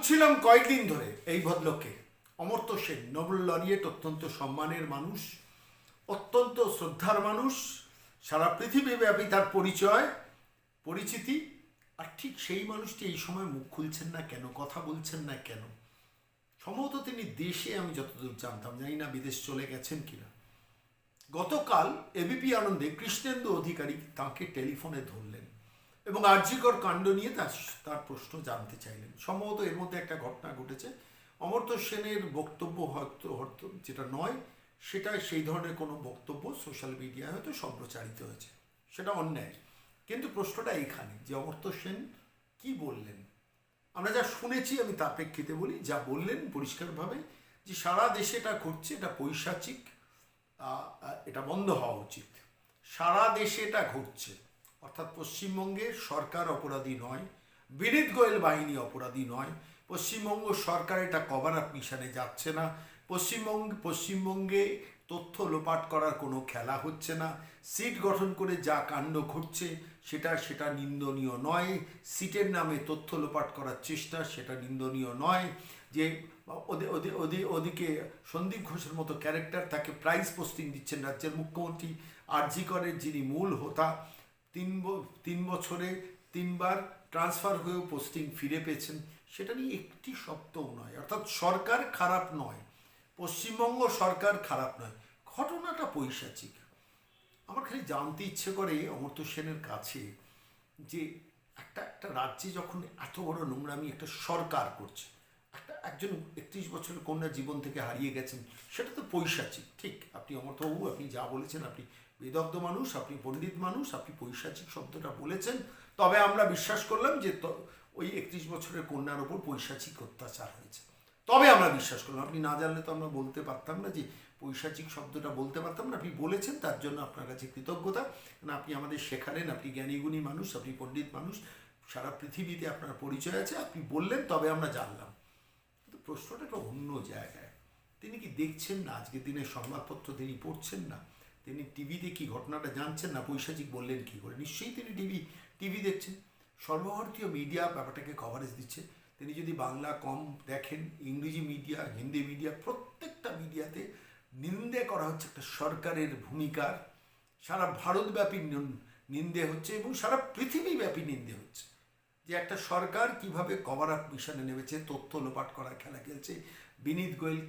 খুঁজছিলাম কয়েকদিন ধরে এই ভদ্রলোককে। অমর্ত্য সেন, নোবেল লরিয়েট, অত্যন্ত সম্মানের মানুষ, অত্যন্ত শ্রদ্ধার মানুষ। সারা পৃথিবীব্যাপী তার পরিচয়, পরিচিতি, আর ঠিক সেই মানুষটি এই সময় মুখ খুলছেন না কেন, কথা বলছেন না কেন? সম্ভবত তিনি দেশে, আমি যতদূর জানতাম, জানি না বিদেশ চলে গেছেন কিনা। গতকাল এবিপি আনন্দে কৃষ্ণেন্দু অধিকারী তাকে টেলিফোনে ধরলেন। এবং আর্যিকর কাণ্ড নিয়ে তার তার প্রশ্ন জানতে চাইলেন। সম্ভবত এর মধ্যে একটা ঘটনা ঘটেছে। অমর্ত্য সেনের বক্তব্য হয়তো হয়তো যেটা নয় সেটা সেই ধরনের কোনো বক্তব্য সোশ্যাল মিডিয়ায় হয়তো সম্প্রচারিত হয়েছে। সেটা অন্যায় কিন্তু প্রশ্নটা এইখানে, যে অমর্ত্য সেন কি বললেন? আমরা যা শুনেছি, আমি তার প্রেক্ষিতে বলি, যা বললেন পরিষ্কারভাবে, যে সারা দেশে এটা ঘটছে, এটা পৈশাচিক এটা বন্ধ হওয়া উচিত। সারা দেশে এটা ঘটছে। অর্থাৎ পশ্চিমবঙ্গে সরকার অপরাধী নয়, বিনীত গোয়েল বাহিনী অপরাধী নয়। পশ্চিমবঙ্গ সরকার এটা কভার আপ মিশনে যাচ্ছে না। পশ্চিমবঙ্গ, পশ্চিমবঙ্গে তথ্য লোপাট করার কোনো খেলা হচ্ছে না। সিট গঠন করে যা কাণ্ড ঘটছে, সেটা সেটা নিন্দনীয় নয়। সিটের নামে তথ্য লোপাট করার চেষ্টা, সেটা নিন্দনীয় নয়। যে ওদে- ওদে- ওদে- ওদিকে সন্দীপ ঘোষের মতো ক্যারেক্টার তাকে প্রাইজ পোস্টিং দিচ্ছেন রাজ্যের মুখ্যমন্ত্রী। আরজি করের যিনি মূল হোতা তিন তিন বছরে তিনবার ট্রান্সফার হয়েও পোস্টিং ফিরে পেয়েছেন। সেটা নিয়ে একটি সপ্তাহ নয়, অর্থাৎ সরকার খারাপ নয়, পশ্চিমবঙ্গ সরকার খারাপ নয়, ঘটনাটা পৈশাচিক। আমার খালি জানতে ইচ্ছে করে অমর্ত্য সেনের কাছে যে একটা একটা রাজ্যে যখন এত বড় নোংরামি একটা সরকার করছে, একটা, একজন একত্রিশ বছরের কন্যা জীবন থেকে হারিয়ে গেছেন, সেটা তো পৈশাচিক। ঠিক, আপনি অমর্ত্যবাবু আপনি যা বলেছেন, আপনি বেদগ্ধ মানুষ, আপনি পণ্ডিত মানুষ, আপনি পৈশাচিক শব্দটা বলেছেন, তবে আমরা বিশ্বাস করলাম যে ওই একত্রিশ বছরের কন্যার ওপর পৈশাচিক অত্যাচার হয়েছে। তবে আমরা বিশ্বাস করলাম, আপনি না জানলে তো আমরা বলতে পারতাম না যে পৈশাচিক শব্দটা বলতে পারতাম না, আপনি বলেছেন, তার জন্য আপনার কাছে কৃতজ্ঞতা। কারণ আপনি আমাদের শেখালেন, আপনি জ্ঞানীগুণী মানুষ, আপনি পণ্ডিত মানুষ, সারা পৃথিবীতে আপনার পরিচয় আছে, আপনি বললেন, তবে আমরা জানলাম। কিন্তু প্রশ্নটা একটা অন্য জায়গায়। তিনি কি দেখছেন না? আজকের দিনের সংবাদপত্র তিনি পড়ছেন না? তিনি টিভিতে কি ঘটনাটা জানছেন না? পৈশাচিক বললেন কি করে? নিশ্চয়ই তিনি টিভি টিভি দেখছেন। সর্বভারতীয় মিডিয়া ব্যাপারটাকে কভারেজ দিচ্ছে। তিনি যদি বাংলা কম দেখেন, ইংরেজি মিডিয়া হিন্দি মিডিয়া প্রত্যেকটা মিডিয়াতে নিন্দে করা হচ্ছে একটা সরকারের ভূমিকার। সারা ভারতব্যাপী নিন্দে হচ্ছে এবং সারা পৃথিবীব্যাপী নিন্দে হচ্ছে। যে একটা সরকার কীভাবে কভার আপ মিশনে নেমেছে, তথ্য লোপাট করার খেলা খেলছে। বিনীত গোয়েল,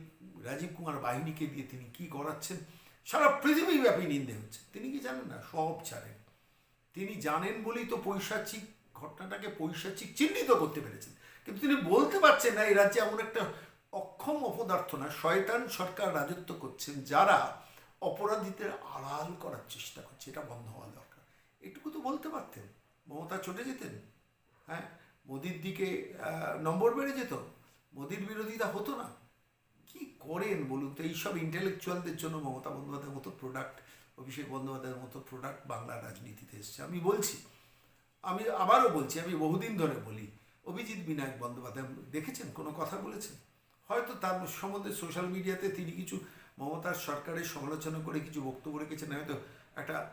রাজীব কুমার বাহিনীকে দিয়ে তিনি কি করাচ্ছেন? সারা পৃথিবীব্যাপী নিন্দে হচ্ছে। তিনি কি জানেন না? সব ছাড়েন। তিনি জানেন বলেই তো পৈশাচিক ঘটনাটাকে পৈশাচিক চিহ্নিত করতে পেরেছেন। কিন্তু তিনি বলতে পারছেন না, এই রাজ্যে এমন একটা অক্ষম অপদার্থ না, শয়তান সরকার রাজত্ব করছেন যারা অপরাধীদের আড়াল করার চেষ্টা করছে। এটা বন্ধ হওয়া দরকার। এটুকু তো বলতে পারতেন। মমতা চটে যেতেন হ্যাঁ? মোদির দিকে নম্বর বেড়ে যেত। মোদির বিরোধিতা হতো না। করেন বলুন তো, এইসব ইন্টেলেকচুয়ালদের জন্য মমতা বন্দ্যোপাধ্যায়ের মতো প্রোডাক্ট অভিষেক বন্দ্যোপাধ্যায়ের মতো প্রোডাক্ট বাংলার রাজনীতিতে এসছে। আমি বলছি, আমি আবারও বলছি, আমি বহুদিন ধরে বলি, অভিজিৎ বিনায়ক বন্দ্যোপাধ্যায় দেখেছেন? কোনো কথা বলেছেন? হয়তো তার সম্বন্ধে সোশ্যাল মিডিয়াতে তিনি কিছু মমতার সরকারের সমালোচনা করে কিছু বক্তব্য রেখেছেন, হয়তো একটা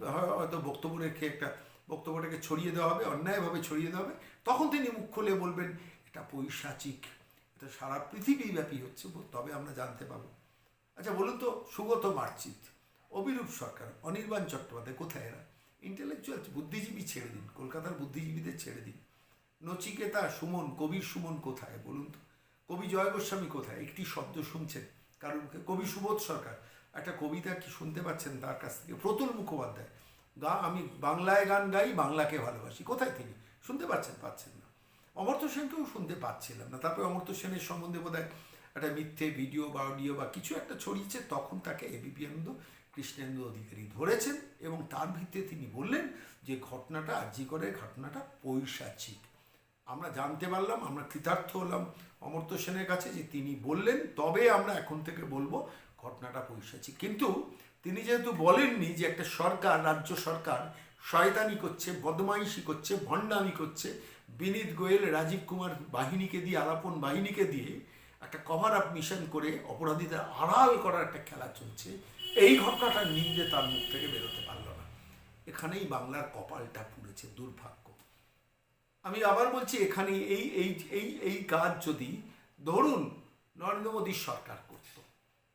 হয়- হয়তো বক্তব্য রেখে একটা, বক্তব্যটাকে ছড়িয়ে দেওয়া হবে, অন্যায়ভাবে ছড়িয়ে দেওয়া হবে, তখন তিনি মুখ খুলে বলবেন, এটা পৈশাচিক। এটা সারা পৃথিবীব্যাপী হচ্ছে তবে আমরা জানতে পাবো। আচ্ছা বলুন তো, সুগত মার্চিত অবিরূপ সরকার, অনির্বাণ চট্টোপাধ্যায়, কোথায় এরা? ইন্টেলেকচুয়াল বুদ্ধিজীবী ছেড়ে দিন, কলকাতার বুদ্ধিজীবীদের ছেড়ে দিন। নচিকেতা, সুমন, কবির সুমন কোথায়, বলুন তো? কবি জয় গোস্বামী কোথায়? একটি শব্দ শুনছেন কারণ কবি সুবোধ সরকার, একটা কবিতা কি শুনতে পাচ্ছেন তার কাছ থেকে? প্রতুল মুখোপাধ্যায়, গা, আমি বাংলায় গান গাই, বাংলাকে ভালোবাসি, কোথায় তিনি? শুনতে পাচ্ছেন পাচ্ছেন না। অমর্ত্য সেনকেও শুনতে পাচ্ছিলাম না। তারপরে অমর্ত্য সেনের সম্বন্ধে বোধ একটা মিথ্যে ভিডিও বা অডিও বা কিছু একটা ছড়িয়েছে, তখন তাকে এবিপি আনন্দ, কৃষ্ণেন্দু অধিকারী ধরেছেন এবং তার ভিত্তিতে তিনি বললেন যে ঘটনাটা আর্জি করে, ঘটনাটা পৈশাচিক। আমরা জানতে পারলাম, আমরা কৃতার্থ হলাম অমর্ত্য সেনের কাছে যে তিনি বললেন, তবে আমরা এখন থেকে বলব ঘটনাটা পৈশাচিক। কিন্তু তিনি যেহেতু বলেননি যে একটা সরকার, রাজ্য সরকার শয়তানি করছে, বদমাইশি করছে, ভণ্ডামি করছে বিনীত গোয়েল রাজীব কুমার বাহিনীকে দিয়ে আলাপন বাহিনীকে দিয়ে একটা কভার আপ মিশন করে অপরাধীদের আড়াল করার একটা খেলা চলছে। এই ঘটনাটার নিন্দে তার মুখ থেকে বেরোতে পারল না। এখানেই বাংলার কপালটা পুড়েছে দুর্ভাগ্য। আমি আবার বলছি এখানে এই এই এই এই কাজ যদি ধরুন নরেন্দ্র মোদীর সরকার করত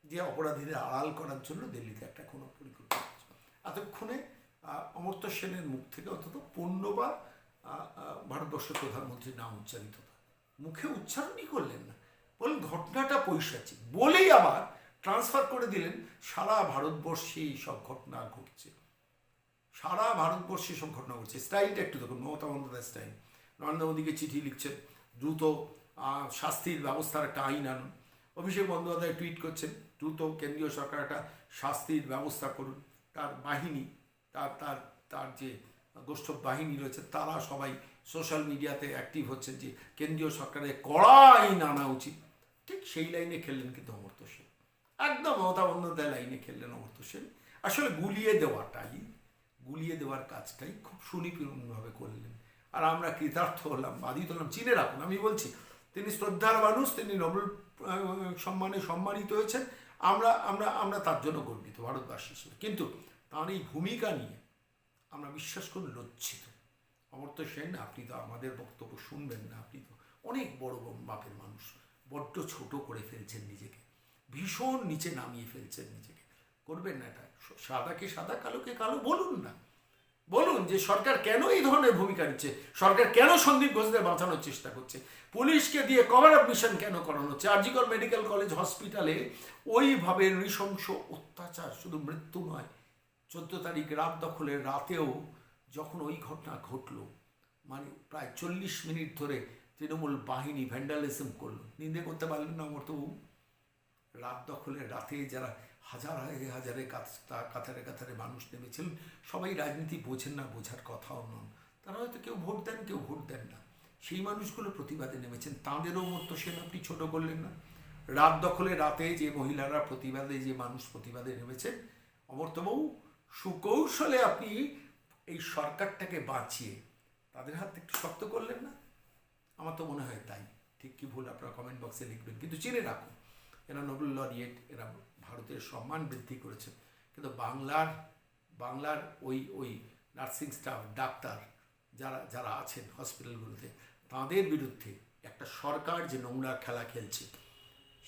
যে অপরাধীদের আড়াল করার জন্য দিল্লিতে একটা কোনো পরিকল্পনা এতক্ষণে আহ, অমর্ত্য সেনের মুখ থেকে অন্তত পণ্য আহ, ভারতবর্ষের প্রধানমন্ত্রীর নাম উচ্চারিত মুখে উচ্চারণই করলেন না। বললেন, ঘটনাটা পৈশাচিক। বলেই আবার ট্রান্সফার করে দিলেন, সারা ভারতবর্ষে এই সব ঘটনা ঘটছে। সারা ভারতবর্ষে সব ঘটনা ঘটছে। স্টাইলটা একটু দেখুন, মমতা বন্দ্যোপাধ্যায় স্টাইল। নরেন্দ্র মোদীকে চিঠি লিখছেন, দ্রুত শাস্তির ব্যবস্থার একটা আইন আনুন। অভিষেক বন্দ্যোপাধ্যায় টুইট করছেন, দ্রুত কেন্দ্রীয় সরকার একটা শাস্তির ব্যবস্থা করুন। তার বাহিনী, তার তার তার যে গোষ্ঠ বাহিনী রয়েছে, তারা সবাই সোশ্যাল মিডিয়াতে অ্যাক্টিভ হচ্ছে যে কেন্দ্রীয় সরকারের কড়া আইন আনা উচিত। ঠিক সেই লাইনে খেললেন কিন্তু অমর্ত্য সেন। একদম মমতা বন্দ্যোপাধ্যায় লাইনে খেললেন অমর্ত্য সেন। আসলে গুলিয়ে দেওয়াটাই, গুলিয়ে দেওয়ার কাজটাই খুব সুনিপুণভাবে করলেন। আর আমরা কৃতার্থ হলাম, বাধিত হলাম, চিনে রাখুন, আমি বলছি, তিনি শ্রদ্ধার মানুষ, তিনি নোবেল সম্মানে সম্মানিত হয়েছেন। আমরা আমরা আমরা তার জন্য গর্বিত, ভারতবাসী হিসেবে। কিন্তু তার এই ভূমিকা নিয়ে আমরা বিশ্বাস করুন লজ্জিত। অমর্ত্য সেন, আপনি তো আমাদের বক্তব্য শুনবেন না, আপনি তো অনেক বড় মাপের মানুষ। বড্ড ছোট করে ফেলছেন নিজেকে। ভীষণ নিচে নামিয়ে ফেলছেন নিজেকে। করবেন না এটা। সাদাকে সাদা, কালোকে কালো বলুন না। বলুন যে সরকার কেন এই ধরনের ভূমিকা নিচ্ছে? সরকার কেন সন্দীপ ঘোষদের বাঁচানোর চেষ্টা করছে? পুলিশকে দিয়ে কভার আপ মিশন কেন করানো হচ্ছে? আরজিকর মেডিকেল কলেজ হসপিটালে ওইভাবে নৃশংস অত্যাচার শুধু মৃত্যু নয় চোদ্দ তারিখ রাত দখলের রাতেও যখন ওই ঘটনা ঘটলো মানে প্রায় চল্লিশ মিনিট ধরে তৃণমূল বাহিনী ভ্যান্ডালিজম করল। নিন্দে করতে পারলেন না অমর্তবাবু? রাত দখলের রাতে যারা হাজার হাজারে কাতারে কাতারে মানুষ নেমেছিলেন, সবাই রাজনীতি বোঝেন না, বোঝার কথাও নন। তারা হয়তো কেউ ভোট দেন, কেউ ভোট দেন না। সেই মানুষগুলো প্রতিবাদে নেমেছেন, তাঁদেরও মতো সেন, আপনি ছোটো করলেন না। রাত দখলে রাতে যে মহিলারা প্রতিবাদে, যে মানুষ প্রতিবাদে নেমেছেন, অমর্তবাবু সুকৌশলে আপনি এই সরকারটাকে বাঁচিয়ে, তাদের হাত একটু শক্ত করলেন না? আমার তো মনে হয় তাই। ঠিক কি ভুল আপনারা কমেন্ট বক্সে লিখবেন। কিন্তু চিনে রাখুন, এরা নোবেল লরিয়েট এরা ভারতের সম্মান বৃদ্ধি করেছে। কিন্তু বাংলার বাংলার ওই ওই নার্সিং স্টাফ ডাক্তার যারা যারা আছেন হসপিটালগুলোতে তাদের বিরুদ্ধে একটা সরকার যে নোংরা খেলা খেলছে,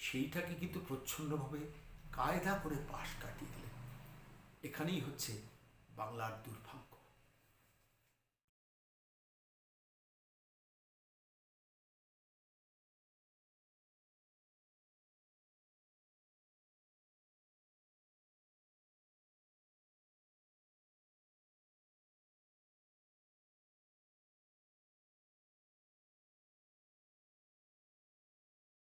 সেইটাকে কিন্তু প্রচ্ছন্নভাবে কায়দা করে পাশ কাটিয়ে দিলেন। এখানেই হচ্ছে বাংলার দুর্ভাগ্য।